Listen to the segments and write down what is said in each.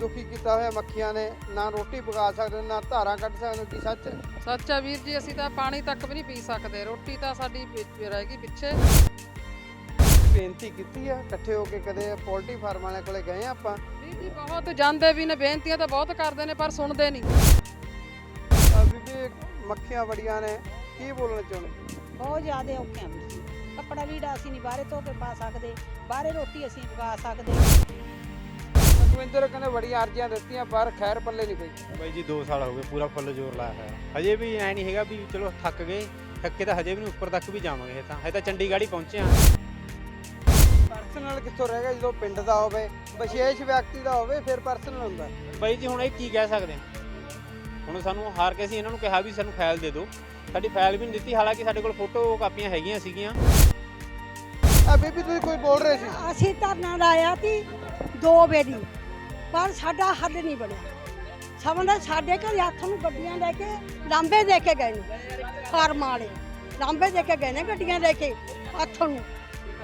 ਦੁਖੀ ਕੀਤਾ ਹੋਇਆ ਮੱਖੀਆਂ ਨੇ ਨਾ ਰੋਟੀ ਪਕਾ ਸਕਦੇ ਨਾ ਧਾਰਾਂ ਕੱਢ ਸਕਦੇ ਕੀ ਸੱਚ? ਸੱਚ ਆ ਵੀਰ ਜੀ ਅਸੀਂ ਤਾਂ ਪਾਣੀ ਤੱਕ ਵੀ ਨਹੀਂ ਪੀ ਸਕਦੇ ਰੋਟੀ ਤਾਂ ਸਾਡੀ ਵਿੱਚ ਰਹਿ ਗਈ ਪਿੱਛੇ। ਬੇਨਤੀ ਕੀਤੀ ਆ ਇਕੱਠੇ ਹੋ ਕੇ ਕਦੇ ਪੋਲਟਰੀ ਫਾਰਮ ਵਾਲਿਆਂ ਕੋਲੇ ਗਏ ਆ ਆਪਾਂ? ਵੀਰ ਜੀ ਬਹੁਤ ਜਾਂਦੇ ਵੀ ਨੇ ਬੇਨਤੀਆਂ ਤਾਂ ਬਹੁਤ ਕਰਦੇ ਨੇ ਪਰ ਸੁਣਦੇ ਨਹੀਂ। ਅ, ਬੀਬੀ ਮੱਖੀਆਂ ਬੜੀਆਂ ਨੇ ਕੀ ਬੋਲਣਾ ਚਾਹੁੰਦੇ? ਬਹੁਤ ਜ਼ਿਆਦਾ ਔਖੇ ਆ ਵੀਰ ਜੀ। ਕੱਪੜਾ ਲੀੜਾ ਅਸੀਂ ਨਹੀਂ ਬਾਹਰੇ ਧੋ ਕੇ ਪਾ ਸਕਦੇ ਬਾਹਰੇ ਰੋਟੀ ਅਸੀਂ ਪਕਾ ਸਕਦੇ। ਸੁਖਵਿੰਦਰ ਕਹਿੰਦੇ ਬੜੀਆਂ ਅਰਜ਼ੀਆਂ ਦਿੱਤੀਆਂ ਪਰ ਖੈਰ ਪੱਲੇ ਨਹੀਂ ਪਈ ਬਾਈ ਜੀ 2 ਸਾਲ ਹੋ ਗਏ ਪੂਰਾ ਫੁੱਲ ਜ਼ੋਰ ਲਾਇਆ ਹੋਇਆ। ਹਜੇ ਵੀ ਐ ਨਹੀਂ ਹੈਗਾ ਵੀ ਚਲੋ ਥੱਕ ਗਏ ਥੱਕੇ ਤਾਂ ਹਜੇ ਵੀ ਨਹੀਂ ਉੱਪਰ ਤੱਕ ਵੀ ਜਾਵਾਂਗੇ ਇਹ ਤਾਂ। ਹਜੇ ਤਾਂ ਚੰਡੀਗੜ੍ਹ ਹੀ ਪਹੁੰਚੇ ਆ ਪਰਸਨਲ ਕਿੱਥੋਂ ਰਹਿ ਗਿਆ ਜਦੋਂ ਪਿੰਡ ਦਾ ਹੋਵੇ ਵਿਸ਼ੇਸ਼ ਵਿਅਕਤੀ ਦਾ ਹੋਵੇ ਫਿਰ ਪਰਸਨਲ ਹੁੰਦਾ। ਬਾਈ ਜੀ ਹੁਣ ਇਹ ਕੀ ਕਹਿ ਸਕਦੇ ਆ ਹੁਣ ਸਾਨੂੰ ਹਾਰ ਕੇ ਅਸੀਂ ਇਹਨਾਂ ਨੂੰ ਕਿਹਾ ਵੀ ਸਾਨੂੰ ਫਾਈਲ ਦੇ ਦਿਓ। ਸਾਡੀ ਫਾਈਲ ਵੀ ਨਹੀਂ ਦਿੱਤੀ ਹਾਲਾਂਕਿ ਸਾਡੇ ਕੋਲ ਫੋਟੋ ਕਾਪੀਆਂ ਹੈਗੀਆਂ ਸੀਗੀਆਂ। ਆ ਬੀਬੀ ਤੁਸੀਂ ਕੋਈ ਬੋਲ ਰਹੇ ਸੀ? ਅਸੀਂ ਧਰਨਾ ਲਾਇਆ ਸੀ ਦੋ ਵੇਰੀ। ਪਰ ਸਾਡਾ ਹੱਲ ਨਹੀਂ ਬਣਿਆ। ਸਮਝਦਾ ਸਾਡੇ ਘਰ ਹੱਥ ਨੂੰ ਗੱਡੀਆਂ ਲੈ ਕੇ ਲਾਂਬੇ ਦੇ ਕੇ ਗਏ ਨੇ, ਫਾਰਮ ਵਾਲੇ। ਲਾਂਬੇ ਦੇ ਕੇ ਗਏ ਨੇ ਗੱਡੀਆਂ ਲੈ ਕੇ ਹੱਥ ਨੂੰ,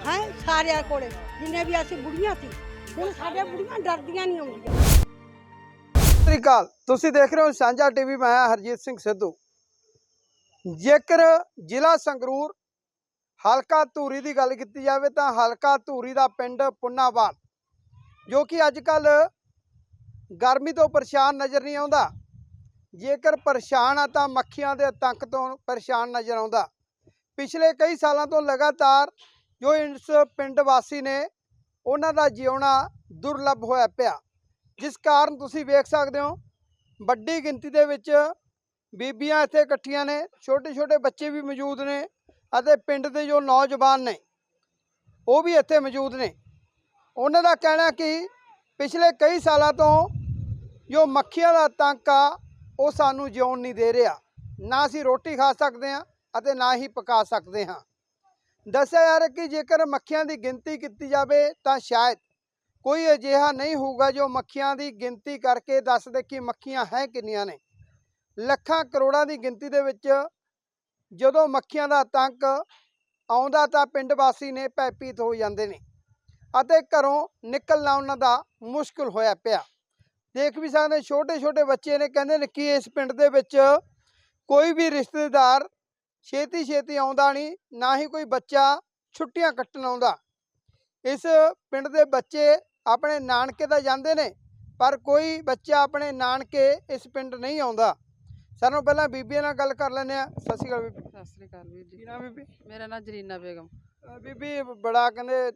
ਹੈ, ਸਾਰਿਆਂ ਕੋਲੇ, ਜਿੰਨੇ ਵੀ ਅਸੀਂ ਬੁੜੀਆਂ ਸੀ। ਹੁਣ ਸਾਡੇ ਬੁੜੀਆਂ ਡਰਦੀਆਂ ਨਹੀਂ ਆਉਂਦੀਆਂ। ਸਤਿ ਸ੍ਰੀ ਅਕਾਲ। ਤੁਸੀਂ ਦੇਖ ਰਹੇ ਹੋ ਸਾਂਝਾ ਟੀਵੀ, ਮੈਂ ਹਾਂ ਹਰਜੀਤ ਸਿੰਘ ਸਿੱਧੂ। ਜੇਕਰ ਜ਼ਿਲ੍ਹਾ ਸੰਗਰੂਰ ਹਲਕਾ ਧੂਰੀ ਦੀ ਗੱਲ ਕੀਤੀ ਜਾਵੇ ਤਾਂ ਹਲਕਾ ਧੂਰੀ ਦਾ ਪਿੰਡ ਪੁੰਨਾਵਾਲ, ਜੋ ਕਿ ਅੱਜ ਕੱਲ ਗਰਮੀ ਤੋਂ ਪਰੇਸ਼ਾਨ ਨਜ਼ਰ ਨਹੀਂ ਆਉਂਦਾ। ਜੇਕਰ ਪਰੇਸ਼ਾਨ ਆ ਤਾਂ ਮੱਖੀਆਂ ਦੇ ਤੰਕ ਤੋਂ ਪਰੇਸ਼ਾਨ ਨਜ਼ਰ ਆਉਂਦਾ। ਪਿਛਲੇ ਕਈ ਸਾਲਾਂ ਤੋਂ ਲਗਾਤਾਰ ਜੋ ਇਸ ਪਿੰਡ ਵਾਸੀ ਨੇ ਉਹਨਾਂ ਦਾ ਜਿਉਣਾ ਦੁਰਲੱਭ ਹੋਇਆ ਪਿਆ। ਜਿਸ ਕਾਰਨ ਤੁਸੀਂ ਵੇਖ ਸਕਦੇ ਹੋ, ਵੱਡੀ ਗਿਣਤੀ ਦੇ ਵਿੱਚ ਬੀਬੀਆਂ ਇੱਥੇ ਇਕੱਠੀਆਂ ਨੇ ਛੋਟੇ ਛੋਟੇ ਬੱਚੇ ਵੀ ਮੌਜੂਦ ਨੇ ਅਤੇ ਪਿੰਡ ਦੇ ਜੋ ਨੌਜਵਾਨ ਨੇ, ਉਹ ਵੀ ਇੱਥੇ ਮੌਜੂਦ ਨੇ। ਉਹਨਾਂ ਦਾ ਕਹਿਣਾ ਕਿ ਪਿਛਲੇ ਕਈ ਸਾਲਾਂ ਤੋਂ ਜੋ ਮੱਖੀਆਂ ਦਾ ਤੰਕ ਆ, ਉਹ ਸਾਨੂੰ ਜਿਉਣ ਨਹੀਂ ਦੇ ਰਿਹਾ। ਨਾ ਅਸੀਂ ਰੋਟੀ ਖਾ ਸਕਦੇ ਹਾਂ ਅਤੇ ਨਾ ਹੀ ਪਕਾ ਸਕਦੇ ਹਾਂ। ਦੱਸਿਆ ਜਾ ਰਿਹਾ ਕਿ ਜੇਕਰ ਮੱਖੀਆਂ ਦੀ ਗਿਣਤੀ ਕੀਤੀ ਜਾਵੇ ਤਾਂ ਸ਼ਾਇਦ ਕੋਈ ਅਜਿਹਾ ਨਹੀਂ ਹੋਊਗਾ ਜੋ ਮੱਖੀਆਂ ਦੀ ਗਿਣਤੀ ਕਰਕੇ ਦੱਸ ਦੇ ਕਿ ਮੱਖੀਆਂ ਹੈ ਕਿੰਨੀਆਂ ਨੇ। ਲੱਖਾਂ ਕਰੋੜਾਂ ਦੀ ਗਿਣਤੀ ਦੇ ਵਿੱਚ ਜਦੋਂ ਮੱਖੀਆਂ ਦਾ ਤੰਕ ਆਉਂਦਾ ਤਾਂ ਪਿੰਡ ਵਾਸੀ ਨੇ ਭੈਪੀਤ ਹੋ ਜਾਂਦੇ ਨੇ। ਅਤੇ ਘਰੋਂ ਨਿਕਲਣਾ ਉਹਨਾਂ ਦਾ ਮੁਸ਼ਕਲ ਹੋਇਆ ਪਿਆ। ਦੇਖ ਵੀ ਸਕਦੇ ਛੋਟੇ ਛੋਟੇ ਬੱਚੇ ਨੇ ਕਹਿੰਦੇ ਨੇ ਕਿ ਇਸ ਪਿੰਡ ਦੇ ਵਿੱਚ ਕੋਈ ਵੀ ਰਿਸ਼ਤੇਦਾਰ ਛੇਤੀ ਛੇਤੀ ਆਉਂਦਾ ਨਹੀਂ ਨਾ ਹੀ ਕੋਈ ਬੱਚਾ ਛੁੱਟੀਆਂ ਕੱਟਣ ਆਉਂਦਾ। ਇਸ ਪਿੰਡ ਦੇ ਬੱਚੇ ਆਪਣੇ ਨਾਨਕੇ ਤਾਂ ਜਾਂਦੇ ਨੇ ਪਰ ਕੋਈ ਬੱਚਾ ਆਪਣੇ ਨਾਨਕੇ ਇਸ ਪਿੰਡ ਨਹੀਂ ਆਉਂਦਾ। ਸਾਨੂੰ ਪਹਿਲਾਂ ਬੀਬੀਆਂ ਨਾਲ ਗੱਲ ਕਰ ਲੈਂਦੇ ਆ ਸਤਿ ਸ਼੍ਰੀ ਅਕਾਲ ਬੀਬੀ। ਸਤਿ ਸ੍ਰੀ ਅਕਾਲ ਵੀਰ ਕੀ ਨਾਮ ਬੀਬੀ? ਮੇਰਾ ਨਾਮ ਜਰੀਨਾ ਬੇਗਮ। ਬੀਬੀ ਬੜਾ ਕਹਿੰਦੇ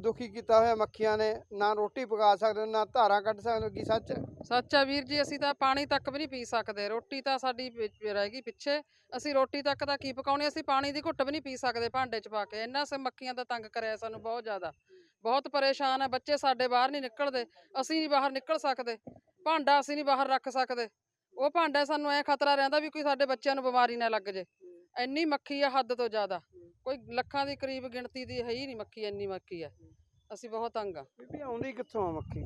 ਦੁਖੀ ਕੀਤਾ ਹੋਇਆ ਮੱਖੀਆਂ ਨੇ, ਨਾ ਰੋਟੀ ਪਕਾ ਸਕਦੇ, ਨਾ ਧਾਰਾਂ ਕੱਢ ਸਕਦੇ ਕੀ ਸੱਚ? ਹੈ? ਸੱਚ ਆ ਵੀਰ ਜੀ, ਅਸੀਂ ਤਾਂ ਪਾਣੀ ਤੱਕ ਵੀ ਨਹੀਂ ਪੀ ਸਕਦੇ। ਰੋਟੀ ਤਾਂ ਸਾਡੀ ਵਿੱਚ ਰਹਿ ਗਈ ਪਿੱਛੇ। ਅਸੀਂ ਰੋਟੀ ਤੱਕ ਤਾਂ ਕੀ ਪਕਾਉਣੀ, ਅਸੀਂ ਪਾਣੀ ਦੀ ਘੁੱਟ ਵੀ ਨਹੀਂ ਪੀ ਸਕਦੇ ਭਾਂਡੇ 'ਚ ਪਾ ਕੇ। ਇੰਨਾ ਸੇ ਮੱਖੀਆਂ ਦਾ ਤੰਗ ਕਰਿਆ ਸਾਨੂੰ ਬਹੁਤ ਜ਼ਿਆਦਾ। ਬਹੁਤ ਪਰੇਸ਼ਾਨ ਆ, ਬੱਚੇ ਸਾਡੇ ਬਾਹਰ ਨਹੀਂ ਨਿਕਲਦੇ। ਅਸੀਂ ਨਹੀਂ ਬਾਹਰ ਨਿਕਲ ਸਕਦੇ। ਭਾਂਡਾ ਅਸੀਂ ਨਹੀਂ ਬਾਹਰ ਰੱਖ ਸਕਦੇ। ਉਹ ਭਾਂਡਾ ਸਾਨੂੰ ਐ ਖਤਰਾ ਰਹਿੰਦਾ ਵੀ ਕੋਈ ਸਾਡੇ ਬੱਚਿਆਂ ਨੂੰ ਬਿਮਾਰੀ ਨਾ ਲੱਗ ਜੇ। ਇੰਨੀ ਮੱਖੀ ਆ ਹੱਦ ਤੋਂ ਜ਼ਿਆਦਾ। ਕੋਈ ਲੱਖਾਂ ਦੀ ਕਰੀਬ ਗਿਣਤੀ ਦੀ ਹੈ ਹੀ ਨਹੀਂ ਮੱਖੀ ਇੰਨੀ ਮੱਖੀ ਆ ਅਸੀਂ ਬਹੁਤ ਤੰਗ ਆ। ਬੀਬੀ ਆਉਂਦੀ ਕਿੱਥੋਂ ਆ ਮੱਖੀ?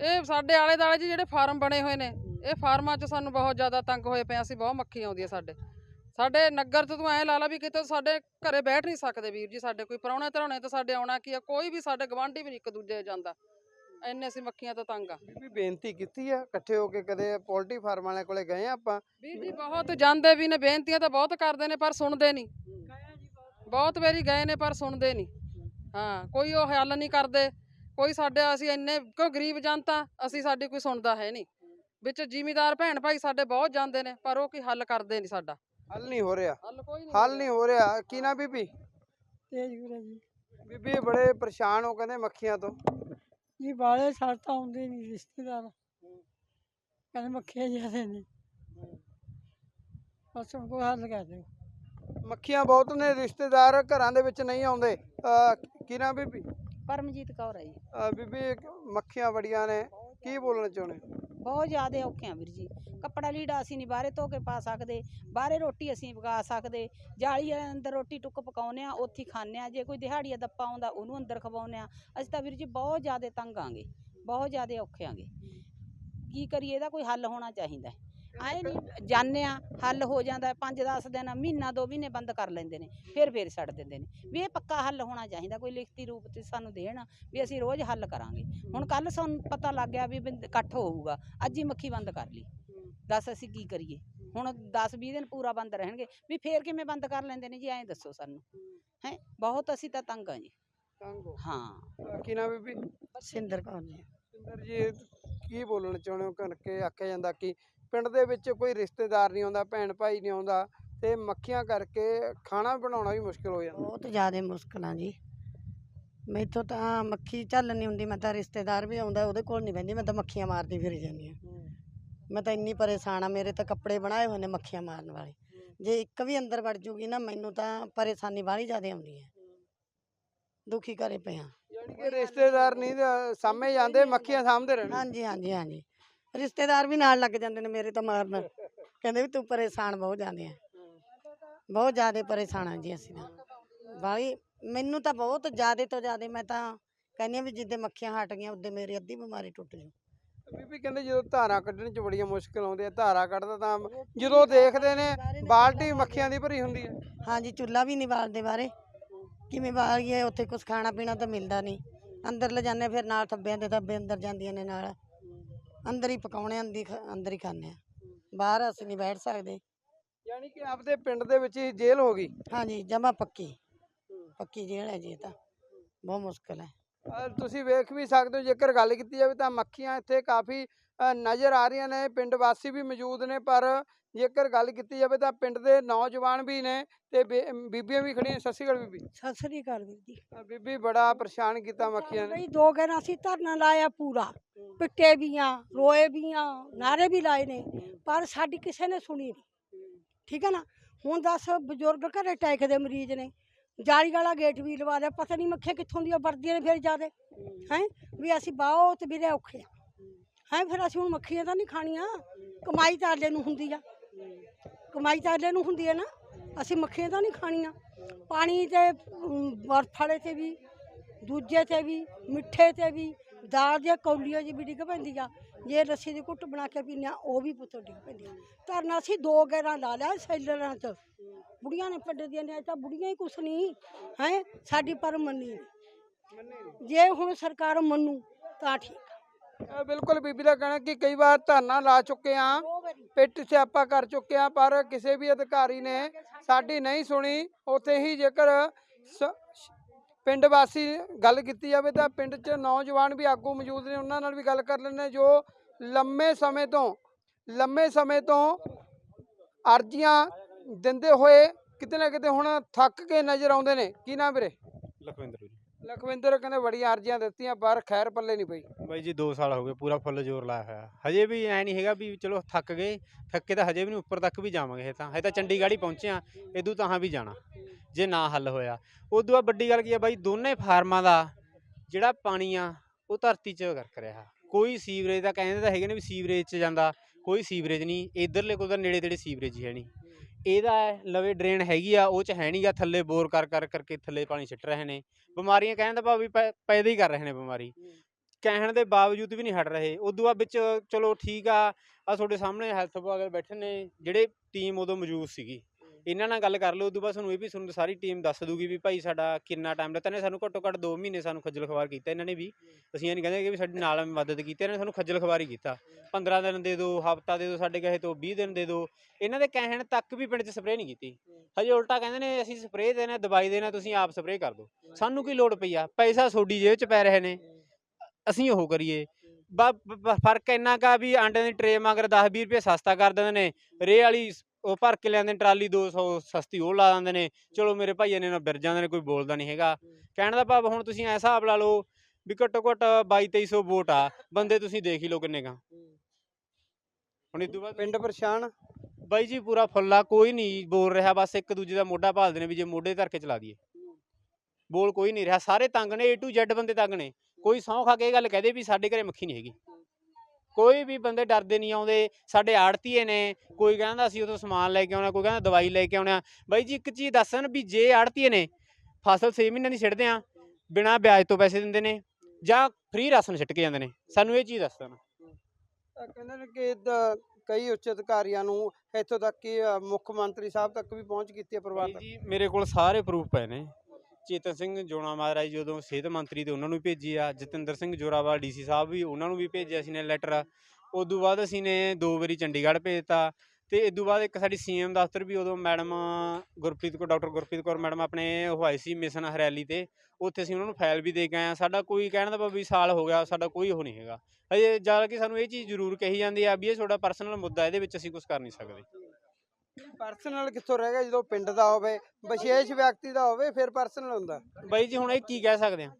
ਇਹ ਸਾਡੇ ਆਲੇ ਦਾਲੇ ਜੀ ਜਿਹੜੇ ਫਾਰਮ ਬਣੇ ਹੋਏ ਨੇ ਇਹ ਫਾਰਮਾਂ 'ਚ ਸਾਨੂੰ ਬਹੁਤ ਜ਼ਿਆਦਾ ਤੰਗ ਹੋਏ ਪਏ ਹਾਂ, ਅਸੀਂ ਬਹੁਤ ਮੱਖੀ ਆਉਂਦੀ ਹੈ ਸਾਡੇ। ਸਾਡੇ ਨਗਰ 'ਚ ਤੂੰ ਐ ਲਾ ਲਾ ਵੀ ਕਿਤੇ ਸਾਡੇ ਘਰੇ ਬੈਠ ਨਹੀਂ ਸਕਦੇ ਵੀਰ ਜੀ ਸਾਡੇ ਕੋਈ ਪ੍ਰਾਹੁਣੇ ਧਰਾਉਣੇ ਤਾਂ ਸਾਡੇ ਆਉਣਾ ਕੀ ਆ ਕੋਈ ਵੀ ਸਾਡੇ ਗਵਾਂਢੀ ਵੀ ਨਹੀਂ ਇੱਕ ਦੂਜੇ ਜਾਂਦਾ। ਐਨੇ ਅਸੀਂ ਮੱਖੀਆਂ ਤੋਂ ਤੰਗ ਆ। ਬੀਬੀ ਬੇਨਤੀ ਕੀਤੀ ਆ ਇਕੱਠੇ ਹੋ ਕੇ ਕਦੇ ਪੋਲਟਰੀ ਫਾਰਮ ਵਾਲਿਆਂ ਕੋਲੇ ਗਏ ਆ ਆਪਾਂ? ਵੀਰ ਜੀ ਬਹੁਤ ਜਾਂਦੇ ਵੀ ਨੇ ਬੇਨਤੀਆਂ ਤਾਂ ਬਹੁਤ ਕਰਦੇ ਨੇ ਪਰ ਸੁਣਦੇ ਨਹੀਂ। ਬਹੁਤ ਵਾਰੀ ਗਏ ਨੇ ਪਰ ਸੁਣਦੇ ਨਹੀਂ। ਹਾਂ ਕੋਈ ਉਹ ਹੱਲ ਨਹੀਂ ਕਰਦੇ। ਕੋਈ ਸਾਡੇ ਅਸੀਂ ਇੰਨੇ ਕਿਉਂ ਗਰੀਬ ਜਨਤਾ ਅਸੀਂ ਸਾਡੀ ਕੋਈ ਸੁਣਦਾ ਹੈ ਨਹੀਂ। ਵਿੱਚ ਜ਼ਿਮੀਦਾਰ ਭੈਣ ਭਾਈ ਸਾਡੇ ਬਹੁਤ ਜਾਂਦੇ ਨੇ ਪਰ ਉਹ ਕੋਈ ਹੱਲ ਕਰਦੇ ਨਹੀਂ ਸਾਡਾ। ਹੱਲ ਨਹੀਂ ਹੋ ਰਿਹਾ। ਹੱਲ ਕੋਈ ਨਹੀਂ ਹੱਲ ਨਹੀਂ ਹੋ ਰਿਹਾ। ਕੀ ਨਾ ਬੀਬੀ? ਜੀ। ਬੀਬੀ ਬੜੇ ਪਰੇਸ਼ਾਨ ਹੋ ਕਹਿੰਦੇ ਮੱਖੀਆਂ ਤੋਂ। ਜੀ ਬਾਲੇ ਸਾਲ ਤਾਂ ਆਉਂਦੇ ਨਹੀਂ ਰਿਸ਼ਤੇਦਾਰ। ਕਹਿੰਦੇ ਮੱਖੀਆਂ ਜਿਆਦੇ ਨੇ। ਬਸ ਹੁਣ ਕੋਈ ਹੱਲ ਕਰ ਦਿਓ। ਮੱਖੀਆਂ ਬਹੁਤ ਨੇ ਰਿਸ਼ਤੇਦਾਰ ਘਰਾਂ ਦੇ ਵਿੱਚ ਨਹੀਂ ਆਉਂਦੇ। ਕੀ ਨਾ ਬੀਬੀ? ਪਰਮਜੀਤ ਕੌਰ ਹੈ ਜੀ। ਬੀਬੀ ਮੱਖੀਆਂ ਬੜੀਆਂ ਨੇ ਕੀ ਬੋਲਣਾ ਚਾਹੁੰਦੇ ਬਹੁਤ ਜ਼ਿਆਦਾ ਔਖੇ ਆ ਵੀਰ ਜੀ। ਕੱਪੜਾ ਲੀੜਾ ਅਸੀਂ ਨਹੀਂ ਬਾਹਰੇ ਧੋ ਕੇ ਪਾ ਸਕਦੇ ਬਾਹਰੇ ਰੋਟੀ ਅਸੀਂ ਪਕਾ ਸਕਦੇ ਜਾਲੀ ਦੇ ਅੰਦਰ ਰੋਟੀ ਟੁੱਕ ਪਕਾਉਂਦੇ ਆ ਉੱਥੇ ਖਾਂਦੇ ਆ ਜੇ ਕੋਈ ਦਿਹਾੜੀਆ ਦੱਪਾ ਆਉਂਦਾ ਉਹਨੂੰ ਅੰਦਰ ਖਵਾਉਂਦੇ ਆ ਅਸੀਂ ਤਾਂ ਵੀਰ ਜੀ ਬਹੁਤ ਜ਼ਿਆਦਾ ਤੰਗ ਆਂਗੇ ਬਹੁਤ ਜ਼ਿਆਦਾ ਔਖੇ ਆਂਗੇ। ਕੀ ਕਰੀਏ ਇਹਦਾ ਕੋਈ ਹੱਲ ਹੋਣਾ ਚਾਹੀਦਾ ਹੈ। ਆਏ ਨਹੀਂ ਜਾਣੇ ਆ ਹੱਲ ਹੋ ਜਾਂਦਾ 5-10 ਦਿਨ ਮਹੀਨਾ ਦੋ ਮਹੀਨੇ ਬੰਦ ਕਰ ਲੈਂਦੇ ਨੇ ਫਿਰ ਫੇਰ ਛੱਡ ਦਿੰਦੇ ਨੇ ਵੀ ਇਹ ਪੱਕਾ ਹੱਲ ਹੋਣਾ ਚਾਹੀਦਾ ਕੋਈ ਲਿਖਤੀ ਰੂਪ ਤੇ ਸਾਨੂੰ ਦੇਣ ਵੀ ਅਸੀਂ ਰੋਜ਼ ਹੱਲ ਕਰਾਂਗੇ। ਹੁਣ ਕੱਲ ਸਾਨੂੰ ਪਤਾ ਲੱਗ ਗਿਆ ਵੀ ਇਕੱਠ ਹੋਊਗਾ ਅੱਜ ਹੀ ਮੱਖੀ ਬੰਦ ਕਰ ਲਈ। ਦੱਸ ਅਸੀਂ ਕੀ ਕਰੀਏ? ਹੁਣ 10-20 ਦਿਨ ਪੂਰਾ ਬੰਦ ਰਹਿਣਗੇ ਵੀ ਫੇਰ ਕਿਵੇਂ ਬੰਦ ਕਰ ਲੈਂਦੇ ਨੇ ਜੀ ਐਂ ਦੱਸੋ ਸਾਨੂੰ। ਹੈ ਬਹੁਤ ਅਸੀਂ ਤਾਂ ਤੰਗ ਆ ਜੀ। ਤੰਗ ਹੋ। ਕੀ ਨਾਮ ਬੀਬੀ? ਸਿੰਦਰ ਕੌਰ ਜੀ। ਸਿੰਦਰ ਜੀ ਕੀ ਬੋਲਣਾ ਚਾਹੁੰਦੇ ਹੋ? ਕਣਕੇ ਆਖਿਆ ਜਾਂਦਾ ਕਿ ਪਿੰਡ ਦੇ ਵਿੱਚ ਕੋਈ ਰਿਸ਼ਤੇਦਾਰ ਨਹੀਂ ਆਉਂਦਾ ਭੈਣ ਭਾਈ ਨਹੀਂ ਆਉਂਦਾ ਤੇ ਮੱਖੀਆਂ ਕਰਕੇ ਖਾਣਾ ਬਣਾਉਣਾ ਵੀ ਮੁਸ਼ਕਲ ਹੋ ਜਾਂਦਾ। ਬਹੁਤ ਜ਼ਿਆਦਾ ਮੁਸ਼ਕਲਾਂ ਜੀ। ਮੈਥੋਂ ਤਾਂ ਮੱਖੀ ਝੱਲ ਨਹੀਂ ਹੁੰਦੀ ਮੈਂ ਤਾਂ ਰਿਸ਼ਤੇਦਾਰ ਵੀ ਆਉਂਦਾ ਉਹਦੇ ਕੋਲ ਨਹੀਂ ਬਹਿੰਦੀ ਮੈਂ ਤਾਂ ਮੱਖੀਆਂ ਮਾਰਦੀ ਫਿਰ ਜਾਂਦੀ ਹਾਂ। ਮੈਂ ਤਾਂ ਇੰਨੀ ਪਰੇਸ਼ਾਨ ਆ ਮੇਰੇ ਤਾਂ ਕੱਪੜੇ ਬਣਾਏ ਹੋਏ ਨੇ ਮੱਖੀਆਂ ਮਾਰਨ ਵਾਲੇ। ਜੇ ਇੱਕ ਵੀ ਅੰਦਰ ਵੜ ਜੂਗੀ ਨਾ ਮੈਨੂੰ ਤਾਂ ਪਰੇਸ਼ਾਨੀ ਬਾਹਲੀ ਜ਼ਿਆਦਾ ਆਉਂਦੀ ਹੈ। ਦੁਖੀ ਘਰੇ ਪਿਆ। ਰਿਸ਼ਤੇਦਾਰ ਨਹੀਂ ਤਾਂ ਸਾਹਮਣੇ ਜਾਂਦੇ ਮੱਖੀਆਂ ਸਾਹਮਣੇ ਰਹਿਣ ਹਾਂਜੀ ਹਾਂਜੀ ਹਾਂਜੀ। ਰਿਸ਼ਤੇਦਾਰ ਵੀ ਨਾਲ ਲੱਗ ਜਾਂਦੇ ਨੇ ਮੇਰੇ ਤਾਂ ਮਾਰਨ। ਕਹਿੰਦੇ ਵੀ ਤੂੰ ਪਰੇਸ਼ਾਨ ਬਹੁਤ ਜਾਂਦੇ ਆ। ਬਹੁਤ ਜ਼ਿਆਦਾ ਪਰੇਸ਼ਾਨ ਆ ਜੀ ਅਸੀਂ ਤਾਂ। ਬਾਹਲੀ ਮੈਨੂੰ ਤਾਂ ਬਹੁਤ ਜ਼ਿਆਦਾ ਤੋਂ ਜ਼ਿਆਦਾ ਮੈਂ ਤਾਂ ਕਹਿੰਦੀ ਹਾਂ ਵੀ ਜਿੱਦੇ ਮੱਖੀਆਂ ਹਟ ਗਈਆਂ ਉਦੋਂ ਮੇਰੀ ਅੱਧੀ ਬਿਮਾਰੀ ਟੁੱਟ ਜੂ। ਬੀਬੀ ਕਹਿੰਦੇ ਜਦੋਂ ਧਾਰਾਂ ਕੱਢਣ ਚ ਬੜੀਆਂ ਮੁਸ਼ਕਲ ਆਉਂਦੀਆਂ ਧਾਰਾਂ ਕੱਢਦਾ ਤਾਂ ਜਦੋਂ ਦੇਖਦੇ ਨੇ ਬਾਲਟੀ ਮੱਖੀਆਂ ਦੀ ਭਰੀ ਹੁੰਦੀ ਹੈ। ਹਾਂਜੀ ਚੁੱਲ੍ਹਾ ਵੀ ਨਹੀਂ ਬਾਲਦੇ ਬਾਰੇ ਕਿਵੇਂ ਬਾਲੀਏ ਉੱਥੇ ਕੁਝ ਖਾਣਾ ਪੀਣਾ ਤਾਂ ਮਿਲਦਾ ਨਹੀਂ। ਅੰਦਰ ਲੈ ਜਾਂਦੇ ਫਿਰ ਨਾਲ ਥੱਬਿਆਂ ਦੇ ਥੱਬੇ ਅੰਦਰ ਜਾਂਦੀਆਂ ਨੇ ਨਾਲ। ਅੰਦਰ ਹੀ ਪਕਾਉਣੇ ਖਾ- ਅੰਦਰ ਹੀ ਖਾਂਦੇ ਆ। ਬਾਹਰ ਅਸੀਂ ਨਹੀਂ ਬੈਠ ਸਕਦੇ। ਯਾਨੀ ਕਿ ਆਪਦੇ ਪਿੰਡ ਦੇ ਵਿੱਚ ਹੀ ਜੇਲ੍ਹ ਹੋ ਗਈ? ਹਾਂਜੀ ਜਮਾ ਪੱਕੀ। ਪੱਕੀ ਜੇਲ੍ਹ ਹੈ ਜੀ ਇਹ ਤਾਂ। ਬਹੁਤ ਮੁਸ਼ਕਲ ਹੈ। ਅਹ ਤੁਸੀਂ ਵੇਖ ਵੀ ਸਕਦੇ ਹੋ ਜੇਕਰ ਗੱਲ ਕੀਤੀ ਜਾਵੇ ਤਾਂ ਮੱਖੀਆਂ ਇੱਥੇ ਕਾਫੀ ਅਹ ਨਜ਼ਰ ਆ ਰਹੀਆਂ ਨੇ। ਪਿੰਡ ਵਾਸੀ ਵੀ ਮੌਜੂਦ ਨੇ ਪਰ ਜੇਕਰ ਗੱਲ ਕੀਤੀ ਜਾਵੇ ਤਾਂ ਪਿੰਡ ਦੇ ਨੌਜਵਾਨ ਵੀ ਨੇ ਤੇ ਬੇ- ਬੀਬੀਆਂ ਵੀ ਖੜੀਆਂ ਸਤਿ ਸ਼੍ਰੀ ਅਕਾਲ ਬੀਬੀ। ਸਤਿ ਸ੍ਰੀ ਅਕਾਲ ਵੀਰ ਜੀ। ਬੀਬੀ ਬੜਾ ਪਰੇਸ਼ਾਨ ਕੀਤਾ ਮੱਖੀਆਂ ਨੇ। ਬਈ ਦੋ ਗੇਰਾਂ ਅਸੀਂ ਧਰਨਾ ਲਾਇਆ ਪੂਰਾ। ਪਿੱਟੇ ਵੀ ਆ ਰੋਏ ਵੀ ਆ ਨਾਰੇ ਵੀ ਲਾਏ ਨੇ ਪਰ ਸਾਡੀ ਕਿਸੇ ਨੇ ਸੁਣੀ ਨਹੀਂ। ਠੀਕ ਹੈ ਨਾ? ਹੁਣ ਦੱਸ ਬਜ਼ੁਰਗ ਘਰੇ ਟੈਕ ਦੇ ਮਰੀਜ਼ ਨੇ ਜਾਲੀ ਵਾਲਾ ਗੇਟ ਵੀ ਲਵਾ ਲਿਆ ਪਤਾ ਨਹੀਂ ਮੱਖੀਆਂ ਕਿੱਥੋਂ ਦੀਆਂ ਵਰਦੀਆਂ ਨੇ ਫਿਰ ਜਿਆਦੇ। ਹੈ? ਵੀ ਅਸੀਂ ਬਾਹੋ ਤੇ ਵੀਰੇ ਔਖੇ ਹੈ ਫਿਰ ਅਸੀਂ ਹੁਣ ਮੱਖੀਆਂ ਤਾਂ ਨਹੀਂ ਖਾਣੀਆਂ ਕਮਾਈ ਤਾਂ ਆਲੇ ਨੂੰ ਹੁੰਦੀ ਆ। ਕਮਾਈ ਤਾਂ ਆਲੇ ਨੂੰ ਹੁੰਦੀ ਹੈ ਨਾ। ਅਸੀਂ ਮੱਖੀਆਂ ਤਾਂ ਨਹੀਂ ਖਾਣੀਆਂ। ਪਾਣੀ ਤੇ ਬਰਫ ਵਾਲੇ ਤੇ ਵੀ, ਦੂਜੇ ਤੇ ਵੀ, ਮਿੱਠੇ ਤੇ ਵੀ, ਦਾਲ ਦੀਆਂ ਕੌਲੀਆਂ ਜੀ ਵੀ ਡਿੱਗ ਪੈਂਦੀ ਆ। ਜੇ ਲੱਸੀ ਦੀ ਘੁੱਟ ਬਣਾ ਕੇ ਪੀਂਦੇ ਆ, ਉਹ ਵੀ ਪੁੱਤ ਡਿੱਗ ਪੈਂਦੀ ਆ। ਧਰਨਾ ਅਸੀਂ ਦੋ ਗੈਰਾਂ ਲਾ ਲਿਆ ਸੈਲਰਾਂ 'ਚ। ਬੁੜੀਆਂ ਨੇ ਪੱਟ ਦੀਆਂ ਨੇ ਤਾਂ ਬੁੜੀਆਂ ਹੀ ਕੁਛ ਨਹੀਂ, ਹੈ? ਸਾਡੀ ਪਰ ਮੰਨੀ। ਜੇ ਹੁਣ ਸਰਕਾਰ ਮੰਨੂ, ਤਾਂ ਠੀਕ। ਅਹ ਬਿਲਕੁਲ ਬੀਬੀ ਦਾ ਕਹਿਣਾ ਕਿ ਕਈ ਵਾਰ ਧਰਨਾ ਲਾ ਚੁੱਕੇ ਆ ਪਿੱਟ ਸਿਆਪਾ ਕਰ ਚੁੱਕੇ ਆ ਪਰ ਕਿਸੇ ਵੀ ਅਧਿਕਾਰੀ ਨੇ ਸਾਡੀ ਨਹੀਂ ਸੁਣੀ। ਉੱਥੇ ਹੀ ਜੇਕਰ ਸ- ਪਿੰਡ ਵਾਸੀ ਗੱਲ ਕੀਤੀ ਜਾਵੇ ਤਾਂ ਪਿੰਡ 'ਚ ਨੌਜਵਾਨ ਵੀ ਆਗੂ ਮੌਜੂਦ ਨੇ, ਉਹਨਾਂ ਨਾਲ ਵੀ ਗੱਲ ਕਰ ਲੈਂਦੇ ਹਾਂ, ਜੋ ਲੰਮੇ ਸਮੇਂ ਤੋਂ, ਲੰਮੇ ਸਮੇਂ ਤੋਂ ਅਰਜ਼ੀਆਂ ਦਿੰਦੇ ਹੋਏ ਕਿਤੇ ਨਾ ਕਿਤੇ ਹੁਣ ਥੱਕ ਕੇ ਨਜ਼ਰ ਆਉਂਦੇ ਨੇ। ਕੀ ਨਾ ਵੀਰੇ? ਲਖਵਿੰਦਰ ਜੀ ਲਖਵਿੰਦਰ ਕਹਿੰਦੇ ਬੜੀਆਂ ਅਰਜ਼ੀਆਂ ਦਿੱਤੀਆਂ, ਪਰ ਖੈਰ ਪੱਲੇ ਨਹੀਂ ਪਈ। ਬਾਈ ਜੀ 2 ਸਾਲ ਹੋ ਗਏ, ਪੂਰਾ ਫੁੱਲ ਜ਼ੋਰ ਲਾਇਆ ਹੋਇਆ। ਹਜੇ ਵੀ ਐ ਨਹੀਂ ਹੈਗਾ ਵੀ ਚਲੋ ਥੱਕ ਗਏ, ਥੱਕੇ ਤਾਂ ਹਜੇ ਵੀ ਨਹੀਂ, ਉੱਪਰ ਤੱਕ ਵੀ ਜਾਵਾਂਗੇ ਇਹ ਤਾਂ। ਹਜੇ ਤਾਂ ਚੰਡੀਗੜ੍ਹ ਹੀ ਪਹੁੰਚੇ ਆ ਇਦੋਂ ਤਾਂ ਵੀ ਜਾਣਾ, ਜੇ ਨਾ ਹੱਲ ਹੋਇਆ। ਉਦੋਂ ਬਾਅਦ ਵੱਡੀ ਗੱਲ ਕੀ ਆ ਬਾਈ, ਦੋਨੇ ਫਾਰਮਾਂ ਦਾ ਜਿਹੜਾ ਪਾਣੀ ਆ, ਉਹ ਧਰਤੀ 'ਚ ਗਰਕ ਰਿਹਾ। ਕੋਈ ਸੀਵਰੇਜ ਦਾ, ਕਹਿੰਦੇ ਤਾਂ ਹੈਗੇ ਨੇ ਵੀ ਸੀਵਰੇਜ 'ਚ ਜਾਂਦਾ, ਕੋਈ ਸੀਵਰੇਜ ਨਹੀਂ ਇਧਰਲੇ ਕੋਲ ਤਾਂ ਨੇੜੇ ਤੇੜੇ ਸੀਵਰੇਜ ਹੀ ਹੈ ਨਹੀਂ। ਇਹਦਾ ਲਵੇ ਡਰੇਨ ਹੈਗੀ ਆ ਉਹ 'ਚ ਹੈ ਨਹੀਂਗਾ ਥੱਲੇ ਬੋਰ ਕਰ ਕਰ ਕਰਕੇ ਥੱਲੇ ਪਾਣੀ ਛਿੱਟ ਰਹੇ ਨੇ। ਬਿਮਾਰੀਆਂ ਕਹਿਣ ਦਾ ਭਾਵ ਵੀ ਪੈ- ਪੈਦਾ ਹੀ ਕਰ ਰਹੇ ਨੇ ਬਿਮਾਰੀ। ਕਹਿਣ ਦੇ ਬਾਵਜੂਦ ਵੀ ਨਹੀਂ ਹਟ ਰਹੇ। ਉਦੋਂ ਬਾਅਦ ਵਿੱਚ ਚਲੋ ਠੀਕ ਆ ਆ ਤੁਹਾਡੇ ਸਾਹਮਣੇ ਹੈਲਥ ਵਿਭਾਗ ਬੈਠੇ ਨੇ ਜਿਹੜੇ ਟੀਮ ਉਦੋਂ ਮੌਜੂਦ ਸੀਗੀ। ਇਹਨਾਂ ਨਾਲ ਗੱਲ ਕਰ ਲਓ, ਉਦੋਂ ਬਾਅਦ ਸਾਨੂੰ ਇਹ ਵੀ ਤੁਹਾਨੂੰ ਸਾਰੀ ਟੀਮ ਦੱਸ ਦੂਗੀ ਵੀ ਭਾਈ ਸਾਡਾ ਕਿੰਨਾ ਟਾਈਮ ਲੱਗਾ ਨੇ ਸਾਨੂੰ ਘੱਟੋ ਘੱਟ 2 ਮਹੀਨੇ ਸਾਨੂੰ ਖੱਜਲ ਖਵਾਰ ਕੀਤਾ ਇਹਨਾਂ ਨੇ ਵੀ। ਅਸੀਂ ਇਹ ਨਹੀਂ ਕਹਿੰਦੇ ਕਿ ਵੀ ਸਾਡੀ ਨਾਲ ਮਦਦ ਕੀਤੀ, ਇਹਨਾਂ ਨੇ ਸਾਨੂੰ ਖੱਜਲ ਖਵਾਰ ਹੀ ਕੀਤਾ। 15 ਦਿਨ ਦੇ ਦਿਓ ਹਫਤਾ ਦੇ ਦਿਓ ਸਾਡੇ ਕਹੇ ਤੋਂ 20 ਦਿਨ ਦੇ ਦਿਓ ਇਹਨਾਂ ਦੇ ਕਹਿਣ ਤੱਕ ਵੀ ਪਿੰਡ 'ਚ ਸਪਰੇਅ ਨਹੀਂ ਕੀਤੀ। ਹਜੇ ਉਲਟਾ ਕਹਿੰਦੇ ਨੇ, ਅਸੀਂ ਸਪਰੇਅ ਦੇਣਾ, ਦਵਾਈ ਦੇਣਾ, ਤੁਸੀਂ ਆਪ ਸਪਰੇਅ ਕਰ ਦਿਓ ਸਾਨੂੰ ਕੀ ਲੋੜ ਪਈ ਆ? ਪੈਸਾ ਸੋਡੀ ਜੇਬ 'ਚ ਪੈ ਰਹੇ ਨੇ। ਅਸੀਂ ਉਹ ਕਰੀਏ। ਬ- ਫ਼ਰਕ ਇੰਨਾ ਕਾ ਵੀ ਆਂਡੇ ਦੀ ਟਰੇ ਮਗਰ 10 20 ਰੁਪਏ ਸਸਤਾ ਕਰ ਦਿੰਦੇ ਨੇ। ਰੇ ਵਾਲੀ ਉਹ ਭਰ ਕੇ ਲਿਆਉਂਦੇ ਨੇ ਟਰਾਲੀ 200 ਸਸਤੀ ਉਹ ਲਾ ਦਿੰਦੇ ਨੇ। ਚਲੋ ਮੇਰੇ ਭਾਈਆਂ ਨੇ ਨਾ ਬਿਰ ਜਾਂਦੇ ਨੇ ਕੋਈ ਬੋਲਦਾ ਨਹੀਂ ਹੈਗਾ। ਕਹਿਣ ਦਾ ਭਾਵ ਹੁਣ ਤੁਸੀਂ ਐ ਹਿਸਾਬ ਲਾ ਲਓ ਵੀ ਘੱਟੋ ਘੱਟ 22 2300 ਵੋਟ ਆ ਬੰਦੇ ਤੁਸੀਂ ਦੇਖ ਹੀ ਲਓ ਕਿੰਨੇ ਕਾ। ਹੁਣ ਇਦੋਂ ਬਾਅਦ ਪਿੰਡ ਪਰੇਸ਼ਾਨ? ਬਾਈ ਜੀ ਪੂਰਾ ਫੁੱਲਾ ਕੋਈ ਨਹੀਂ ਬੋਲ ਰਿਹਾ ਬਸ ਇੱਕ ਦੂਜੇ ਦਾ ਮੋਢਾ ਭਾਲਦੇ ਨੇ ਵੀ ਜੇ ਮੋਢੇ ਧਰ ਕੇ ਚਲਾ ਦਈਏ। ਬੋਲ ਕੋਈ ਨਹੀਂ ਰਿਹਾ ਸਾਰੇ ਤੰਗ ਨੇ A to Z ਬੰਦੇ ਤੰਗ ਨੇ। ਕੋਈ ਸਹੁੰ ਖਾ ਕੇ ਇਹ ਗੱਲ ਕਹਦੇ ਵੀ ਸਾਡੇ ਘਰੇ ਮੱਖੀ ਨਹੀਂ ਹੈਗੀ। ਕੋਈ ਵੀ ਬੰਦੇ ਡਰਦੇ ਨਹੀਂ ਆਉਂਦੇ ਸਾਡੇ ਆੜਤੀਏ ਨੇ ਕੋਈ ਕਹਿੰਦਾ ਅਸੀਂ ਉਥੋਂ ਸਮਾਨ ਲੈ ਕੇ ਆਉਣਾ ਕੋਈ ਕਹਿੰਦਾ ਦਵਾਈ ਲੈ ਕੇ ਆਉਣਾ। ਬਾਈ ਜੀ ਇੱਕ ਚੀਜ਼ ਦੱਸਣ ਵੀ ਜੇ ਆੜਤੀਏ ਨੇ ਫਸਲ 6 ਮਹੀਨਿਆਂ ਦੀ ਛਿੜਦੇ ਆ ਬਿਨਾਂ ਵਿਆਜ ਤੋਂ ਪੈਸੇ ਦਿੰਦੇ ਨੇ ਜਾਂ ਫ੍ਰੀ ਰਾਸ਼ਨ ਛਿੱਟ ਕੇ ਜਾਂਦੇ ਨੇ ਸਾਨੂੰ ਇਹ ਚੀਜ਼ ਦੱਸਣ। ਤਾਂ ਕਹਿੰਦੇ ਨੇ ਕਿ ਕਈ ਉੱਚ ਅਧਿਕਾਰੀਆਂ ਨੂੰ ਇੱਥੋਂ ਤੱਕ ਕਿ ਮੁੱਖ ਮੰਤਰੀ ਸਾਹਿਬ ਤੱਕ ਵੀ ਪਹੁੰਚ ਕੀਤੀ ਹੈ ਪਰਿਵਾਰ ਤੱਕ ਜੀ ਮੇਰੇ ਕੋਲ ਸਾਰੇ ਪ੍ਰੂਫ ਪਏ ਨੇ। ਚੇਤਨ ਸਿੰਘ ਜੋਣਾ ਮਹਾਰਾਜ ਜਦੋਂ ਸਿਹਤ ਮੰਤਰੀ ਤੇ ਉਹਨਾਂ ਨੂੰ ਵੀ ਭੇਜੀ ਆ। ਜਤਿੰਦਰ ਸਿੰਘ ਜੋਰਾਵਾਲ ਡੀਸੀ ਸਾਹਿਬ ਵੀ ਉਹਨਾਂ ਨੂੰ ਵੀ ਭੇਜਿਆ ਸੀ ਨੇ ਲੈਟਰ ਉਦੋਂ ਬਾਅਦ ਅਸੀਂ ਨੇ ਦੋ ਵਾਰੀ ਚੰਡੀਗੜ੍ਹ ਭੇਜਤਾ ਤੇ ਇਸ ਤੋਂ ਬਾਅਦ ਇੱਕ ਸਾਡੀ ਸੀਐਮ ਦਫ਼ਤਰ ਵੀ ਉਦੋਂ madam Gurpreet Kaur, doctor Gurpreet Kaur madam ਆਪਣੇ ਉਹ ਆਏ ਸੀ ਮਿਸ਼ਨ ਹਰੈਲੀ ਤੇ। ਉੱਥੇ ਅਸੀਂ ਉਹਨਾਂ ਨੂੰ ਫਾਈਲ ਵੀ ਦੇ ਕੇ ਆਏ ਆ ਸਾਡਾ ਕੋਈ ਕਹਿਣ ਦਾ ਭਾਵ ਵੀ ਸਾਲ ਹੋ ਗਿਆ, ਸਾਡਾ ਕੋਈ ਉਹ ਨਹੀਂ ਹੈਗਾ। ਹਜੇ ਜਦ ਕਿ ਸਾਨੂੰ ਇਹ ਚੀਜ਼ ਜ਼ਰੂਰ ਕਹੀ ਜਾਂਦੀ ਆ ਵੀ ਇਹ ਤੁਹਾਡਾ ਪਰਸਨਲ ਮੁੱਦਾ, ਇਹਦੇ ਵਿੱਚ ਅਸੀਂ ਕੁਝ ਕਰ ਨਹੀਂ ਸਕਦੇ। ਪਰਸਨਲ ਕਿੱਥੋਂ ਰਹਿ ਗਿਆ? ਜਦੋਂ ਪਿੰਡ ਦਾ ਹੋਵੇ, ਵਿਸ਼ੇਸ਼ ਵਿਅਕਤੀ ਦਾ ਹੋਵੇ, ਫਿਰ ਪਰਸਨਲ ਹੁੰਦਾ। ਬਾਈ ਜੀ, ਹੁਣ ਇਹ ਕੀ ਕਹਿ ਸਕਦੇ ਆ?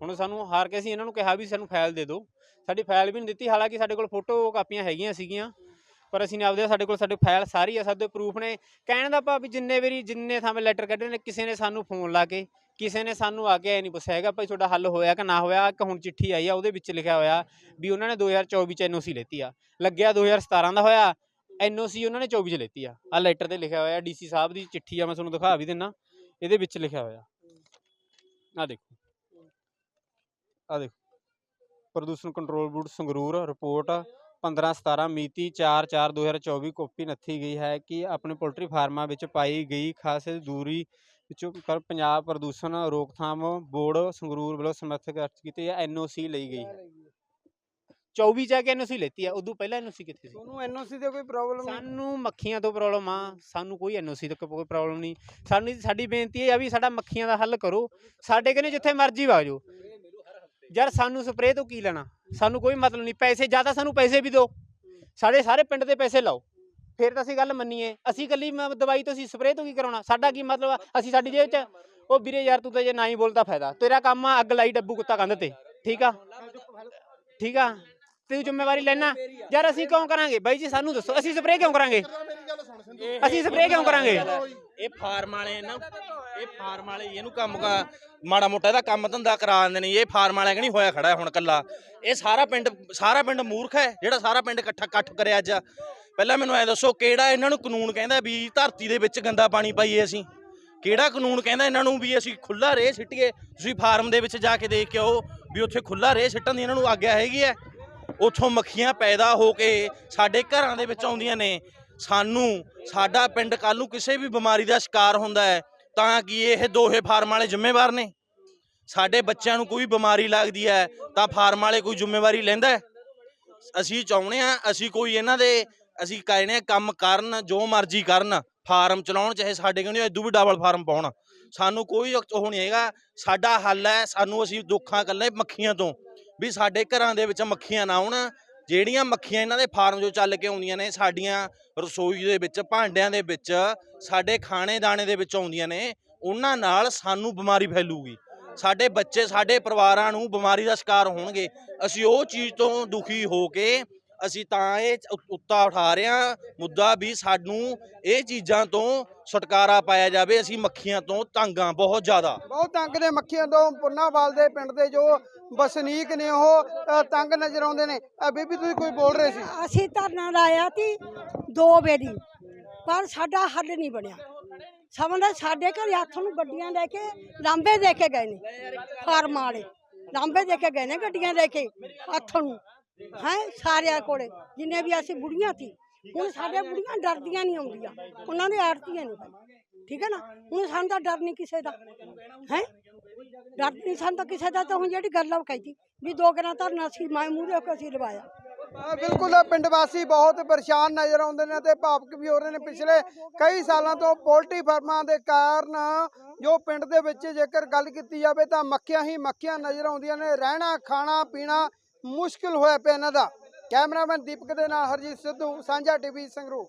ਹੁਣ ਸਾਨੂੰ ਹਾਰ ਕੇ ਅਸੀਂ ਇਹਨਾਂ ਨੂੰ ਕਿਹਾ ਵੀ ਸਾਨੂੰ ਫਾਈਲ ਦੇ ਦਿਓ। ਸਾਡੀ ਫਾਈਲ ਵੀ ਨਹੀਂ ਦਿੱਤੀ, ਹਾਲਾਂਕਿ ਸਾਡੇ ਕੋਲ ਫੋਟੋ ਕਾਪੀਆਂ ਹੈਗੀਆਂ ਸੀਗੀਆਂ, ਪਰ ਅਸੀਂ ਨੇ ਆਪਦੇ ਸਾਡੇ ਕੋਲ ਸਾਡੇ ਫਾਈਲ ਸਾਰੀ ਆ, ਸਾਡੇ ਪ੍ਰੂਫ ਨੇ। ਕਹਿਣ ਦਾ ਭਾਵ ਵੀ ਜਿੰਨੇ ਵਾਰੀ, ਜਿੰਨੇ ਥਾਂ ਲੈਟਰ ਕੱਢੇ ਨੇ, ਕਿਸੇ ਨੇ ਸਾਨੂੰ ਫੋਨ ਲਾ ਕੇ, ਕਿਸੇ ਨੇ ਸਾਨੂੰ ਆ ਕੇ ਇਹ ਨਹੀਂ ਪੁੱਛਿਆ ਹੈਗਾ ਭਾਈ ਤੁਹਾਡਾ ਹੱਲ ਹੋਇਆ ਕਿ ਨਾ ਹੋਇਆ, ਇੱਕ ਹੁਣ ਚਿੱਠੀ ਆਈ ਆ, ਉਹਦੇ ਵਿੱਚ ਲਿਖਿਆ ਹੋਇਆ ਵੀ ਉਹਨਾਂ ਨੇ 2024 ਚ ਐਨਓਸੀ ਲੈਤੀ ਆ। ਲੱਗਿਆ 2017 ਦਾ ਹੋਇਆ ਐਨਓਸੀ ਉਹਨਾਂ ਨੇ 24 ਚ ਲੈਤੀ ਆ। ਆ ਲੈਟਰ ਤੇ ਲਿਖਿਆ ਹੋਇਆ ਡੀਸੀ ਸਾਹਿਬ ਦੀ ਚਿੱਠੀ ਆ, ਮੈਂ ਤੁਹਾਨੂੰ ਦਿਖਾ ਵੀ ਦਿੰਨਾ। ਇਹਦੇ ਵਿੱਚ ਲਿਖਿਆ ਹੋਇਆ। ਆ ਦੇਖੋ। ਆ ਦੇਖੋ। ਪ੍ਰਦੂਸ਼ਣ ਕੰਟਰੋਲ ਬੋਰਡ ਸੰਗਰੂਰ ਰਿਪੋਰਟ 15 17 ਮਿਤੀ 4 4 2024 ਕਾਪੀ ਨੱਥੀ ਗਈ ਹੈ ਕਿ ਆਪਣੇ ਪੋਲਟਰੀ ਫਾਰਮਾਂ ਵਿੱਚ ਪਾਈ ਗਈ ਖਾਸ ਦੂਰੀ ਵਿੱਚੋਂ ਕਰ ਪੰਜਾਬ ਪ੍ਰਦੂਸ਼ਣ ਰੋਕਥਾਮ ਬੋਰਡ ਸੰਗਰੂਰ ਵੱਲੋਂ ਸਮਰਥਕ ਅਰਥ ਕੀਤੇ ਐਨਓਸੀ ਲਈ ਗਈ ਹੈ। 24 ਚ ਆ ਕੇ ਐਨਓਸੀ ਲੈਤੀ ਆ ਉਦੋਂ ਪਹਿਲਾਂ ਐਨਓਸੀ ਕਿੱਥੇ ਸੀ? ਤੁਹਾਨੂੰ ਐਨਓਸੀ ਤੇ ਕੋਈ ਪ੍ਰੋਬਲਮ ਨਹੀਂ। ਸਾਨੂੰ ਮੱਖੀਆਂ ਤੋਂ ਪ੍ਰੋਬਲਮ ਆ ਸਾਨੂੰ ਕੋਈ ਐਨਓਸੀ ਤੱਕ ਕੋਈ ਪ੍ਰੋਬਲਮ ਨਹੀਂ। ਸਾਨੂੰ ਸਾਡੀ ਬੇਨਤੀ ਇਹ ਆ ਵੀ ਸਾਡਾ ਮੱਖੀਆਂ ਦਾ ਹੱਲ ਕਰੋ। ਸਾਡੇ ਕਹਿੰਦੇ ਜਿੱਥੇ ਮਰਜ਼ੀ ਵਗ ਜਾਓ ਯਾਰ ਸਾਨੂੰ ਸਪਰੇਅ ਤੋਂ ਕੀ ਲੈਣਾ? ਸਾਨੂੰ ਕੋਈ ਮਤਲਬ ਨਹੀਂ। ਪੈਸੇ ਜ਼ਿਆਦਾ ਸਾਨੂੰ ਪੈਸੇ ਵੀ ਦਿਓ। ਸਾਡੇ ਸਾਰੇ ਪਿੰਡ ਦੇ ਪੈਸੇ ਲਾਓ। ਫਿਰ ਤਾਂ ਅਸੀਂ ਗੱਲ ਮੰਨੀਏ। ਅਸੀਂ ਕੱਲੀ ਦਵਾਈ ਤੋਂ ਅਸੀਂ ਸਪਰੇਅ ਤੋਂ ਕੀ ਕਰਾਉਣਾ? ਸਾਡਾ ਕੀ ਮਤਲਬ ਆ? ਅਸੀਂ ਸਾਡੀ ਜੇਬ 'ਚ ਉਹ ਵੀਰੇ ਯਾਰ ਤੂੰ ਤਾਂ ਜੇ ਨਾ ਹੀ ਬੋਲਦਾ ਫਾਇਦਾ। ਤੇਰਾ ਕੰਮ ਆ ਅੱਗ ਲਾਈ ਡੱਬੂ ਕੁੱਤਾ ਕੰਧ ਤੇ। ਠੀਕ ਆ? ਠੀਕ ਆ? ਤੂੰ ਜ਼ਿੰਮੇਵਾਰੀ ਲੈਣਾ। ਯਾਰ ਅਸੀਂ ਕਿਉਂ ਕਰਾਂਗੇ? ਬਾਈ ਜੀ ਸਾਨੂੰ ਦੱਸੋ। ਅਸੀਂ ਸਪਰੇਅ ਕਿਉਂ ਕਰਾਂਗੇ? ਅਸੀਂ ਸਪਰੇਅ ਕਿਉਂ ਕਰਾਂਗੇ? ਇਹ ਫਾਰਮ ਵਾਲੇ ਨਾ ਇਹ ਫਾਰਮ ਵਾਲੇ ਇਹਨੂੰ ਕੰਮ ਕਾ- ਮਾੜਾ ਮੋਟਾ ਇਹਦਾ ਕੰਮ ਧੰਦਾ ਕਰਾ ਦਿੰਦੇ ਨੇ। ਇਹ ਫਾਰਮ ਵਾਲਾ ਕਿ ਨਹੀਂ ਹੋਇਆ ਖੜਾ ਹੈ ਹੁਣ ਕੱਲਾ ਇਹ ਸਾਰਾ ਪਿੰਡ ਸਾਰਾ ਪਿੰਡ ਮੂਰਖ ਹੈ ਜਿਹੜਾ ਸਾਰਾ ਪਿੰਡ ਇਕੱਠਾ ਇਕੱਠ ਕਰਿਆ ਅੱਜ। ਪਹਿਲਾਂ ਮੈਨੂੰ ਐ ਦੱਸੋ ਕਿਹੜਾ ਇਹਨਾਂ ਨੂੰ ਕਾਨੂੰਨ ਕਹਿੰਦਾ ਵੀ ਧਰਤੀ ਦੇ ਵਿੱਚ ਗੰਦਾ ਪਾਣੀ ਪਾਈਏ ਅਸੀਂ? ਕਿਹੜਾ ਕਾਨੂੰਨ ਕਹਿੰਦਾ ਇਹਨਾਂ ਨੂੰ ਵੀ ਅਸੀਂ ਖੁੱਲਾ ਰੇਹ ਸਿੱਟੀਏ? ਤੁਸੀਂ ਫਾਰਮ ਦੇ ਵਿੱਚ ਜਾ ਕੇ ਦੇਖ ਕੇ ਆਓ ਵੀ ਉੱਥੇ ਖੁੱਲਾ ਰੇਹ ਸਿੱਟਣ ਦੀ ਇਹਨਾਂ ਨੂੰ ਆਗਿਆ ਹੈਗੀ ਹੈ। ਉੱਥੋਂ ਮੱਖੀਆਂ ਪੈਦਾ ਹੋ ਕੇ ਸਾਡੇ ਘਰਾਂ ਦੇ ਵਿੱਚ ਆਉਂਦੀਆਂ ਨੇ। ਸਾਨੂੰ, ਸਾਡਾ ਪਿੰਡ ਕੱਲ ਨੂੰ ਕਿਸੇ ਵੀ ਬਿਮਾਰੀ ਦਾ ਸ਼ਿਕਾਰ ਹੁੰਦਾ ਹੈ, ਤਾਂ ਕਿ ਇਹ ਦੋਹੇ ਫਾਰਮ ਵਾਲੇ ਜ਼ਿੰਮੇਵਾਰ ਨੇ? ਸਾਡੇ ਬੱਚਿਆਂ ਨੂੰ ਕੋਈ ਬਿਮਾਰੀ ਲੱਗਦੀ ਹੈ, ਤਾਂ ਫਾਰਮ ਵਾਲੇ ਕੋਈ ਜ਼ਿੰਮੇਵਾਰੀ ਲੈਂਦਾ ਅਸੀਂ ਚਾਹੁੰਦੇ ਆ ਅਸੀਂ ਕੋਈ ਇਹਨਾਂ ਦੇ, ਅਸੀਂ ਕਹਿੰਦੇ ਹਾਂ ਕੰਮ ਕਰਨ, ਜੋ ਮਰਜ਼ੀ ਕਰਨ, ਫਾਰਮ ਚਲਾਉਣ, ਚਾਹੇ ਸਾਡੇ ਕਹਿੰਦੇ ਇਦੋਂ ਵੀ ਡਬਲ ਫਾਰਮ ਪਾਉਣ। ਸਾਨੂੰ ਕੋਈ ਉਹ ਨਹੀਂ ਹੈਗਾ, ਸਾਡਾ ਹੱਲ ਹੈ, ਸਾਨੂੰ ਅਸੀਂ ਦੁੱਖਾਂ ਕੱਲੇ ਮੱਖੀਆਂ ਤੋਂ ਵੀ ਸਾਡੇ ਘਰਾਂ ਦੇ ਵਿੱਚ ਮੱਖੀਆਂ ਨਾ ਆਉਣ। ਜਿਹੜੀਆਂ ਮੱਖੀਆਂ ਇਹਨਾਂ ਦੇ ਫਾਰਮ 'ਚੋਂ ਚੱਲ ਕੇ ਆਉਂਦੀਆਂ ਨੇ, ਸਾਡੀਆਂ ਰਸੋਈ ਦੇ ਵਿੱਚ, ਭਾਂਡਿਆਂ ਦੇ ਵਿੱਚ, ਸਾਡੇ ਖਾਣੇ ਦਾਣੇ ਦੇ ਵਿੱਚ ਆਉਂਦੀਆਂ ਨੇ, ਉਹਨਾਂ ਨਾਲ ਸਾਨੂੰ ਬਿਮਾਰੀ ਫੈਲੂਗੀ। ਸਾਡੇ ਬੱਚੇ, ਸਾਡੇ ਪਰਿਵਾਰਾਂ ਨੂੰ ਬਿਮਾਰੀ ਦਾ ਸ਼ਿਕਾਰ ਹੋਣਗੇ। ਅਸੀਂ ਉਹ ਚੀਜ਼ ਤੋਂ ਦੁਖੀ ਹੋ ਕੇ ਅਸੀਂ ਤਾਂ ਇਹ ਉੱਤਾ ਉਠਾ ਰਹੇ ਹਾਂ ਮੁੱਦਾ ਵੀ ਸਾਨੂੰ ਇਹ ਚੀਜ਼ਾਂ ਤੋਂ ਛੁਟਕਾਰਾ ਪਾਇਆ ਜਾਵੇ ਅਸੀਂ ਮੱਖੀਆਂ ਤੋਂ ਤੰਗ ਬਹੁਤ ਜ਼ਿਆਦਾ। ਬਹੁਤ ਤੰਗ ਨੇ ਮੱਖੀਆਂ ਤੋਂ ਪੁੰਨਾਵਾਲ ਦੇ ਪਿੰਡ ਦੇ ਜੋ ਵਸਨੀਕ ਨੇ ਉਹ ਤੰਗ ਨਜ਼ਰ ਆਉਂਦੇ ਨੇ। ਬੀਬੀ ਤੁਸੀਂ ਕੋਈ ਬੋਲ ਰਹੇ ਸੀ? ਅਸੀਂ ਧਰਨਾ ਲਾਇਆ ਸੀ ਦੋ ਵੇਰੀ ਪਰ ਸਾਡਾ ਹੱਲ ਨਹੀਂ ਬਣਿਆ। ਸਮਝਦਾ ਸਾਡੇ ਘਰ ਹੱਥ ਨੂੰ ਗੱਡੀਆਂ ਲੈ ਕੇ ਲਾਂਬੇ ਦੇ ਕੇ ਗਏ ਨੇ ਫਾਰਮਾਂ ਵਾਲੇ। ਲਾਂਬੇ ਦੇ ਕੇ ਗਏ ਨੇ ਗੱਡੀਆਂ ਲੈ ਕੇ ਹੱਥ ਨੂੰ। ਹੈ, ਸਾਰਿਆਂ ਕੋਲੇ, ਜਿੰਨੇ ਵੀ ਅਸੀਂ ਬੁੜੀਆਂ ਸੀ, ਹੁਣ ਸਾਡੇ ਬੁੜੀਆਂ ਡਰਦੀਆਂ ਨਹੀਂ ਆਉਂਦੀਆਂ, ਉਹਨਾਂ ਦੇ ਆੜਤੀਆਂ ਨਹੀਂ ਭਾਈ ਠੀਕ ਹੈ ਨਾ? ਹੁਣ ਸਾਨੂੰ ਤਾਂ ਡਰ ਨਹੀਂ ਕਿਸੇ ਦਾ, ਹੈ? ਡਰ ਨਹੀਂ ਸਾਨੂੰ ਤਾਂ ਕਿਸੇ ਦਾ, ਤਾਂ ਹੁਣ ਜਿਹੜੀ ਗੱਲ ਆ ਉਹ ਕਹੀ ਵੀ ਦੋ ਗਣਾ ਧਰਨਾ ਸੀ, ਮੈਂ ਮੂਹਰੇ ਹੋ ਕੇ ਅਸੀਂ ਲਵਾਇਆ ਬਿਲਕੁਲ ਪਿੰਡ ਵਾਸੀ ਬਹੁਤ ਪਰੇਸ਼ਾਨ ਨਜ਼ਰ ਆਉਂਦੇ ਨੇ ਤੇ ਭਾਵਕ ਵੀ ਹੋ ਰਹੇ ਨੇ। ਪਿਛਲੇ ਕਈ ਸਾਲਾਂ ਤੋਂ ਪੋਲਟਰੀ ਫਾਰਮਾਂ ਦੇ ਕਾਰਨ ਜੋ ਪਿੰਡ ਦੇ ਵਿੱਚ ਜੇਕਰ ਗੱਲ ਕੀਤੀ ਜਾਵੇ ਤਾਂ ਮੱਖੀਆਂ ਹੀ ਮੱਖੀਆਂ ਨਜ਼ਰ ਆਉਂਦੀਆਂ ਨੇ, ਰਹਿਣਾ, ਖਾਣਾ, ਪੀਣਾ ਮੁਸ਼ਕਿਲ ਹੋਇਆ ਪਿਆ ਇਹਨਾਂ ਦਾ। ਕੈਮਰਾਮੈਨ ਦੀਪਕ ਦੇ ਨਾਲ ਹਰਜੀਤ ਸਿੱਧੂ ਸਾਂਝਾ ਟੀਵੀ ਸੰਗਰੂਰ।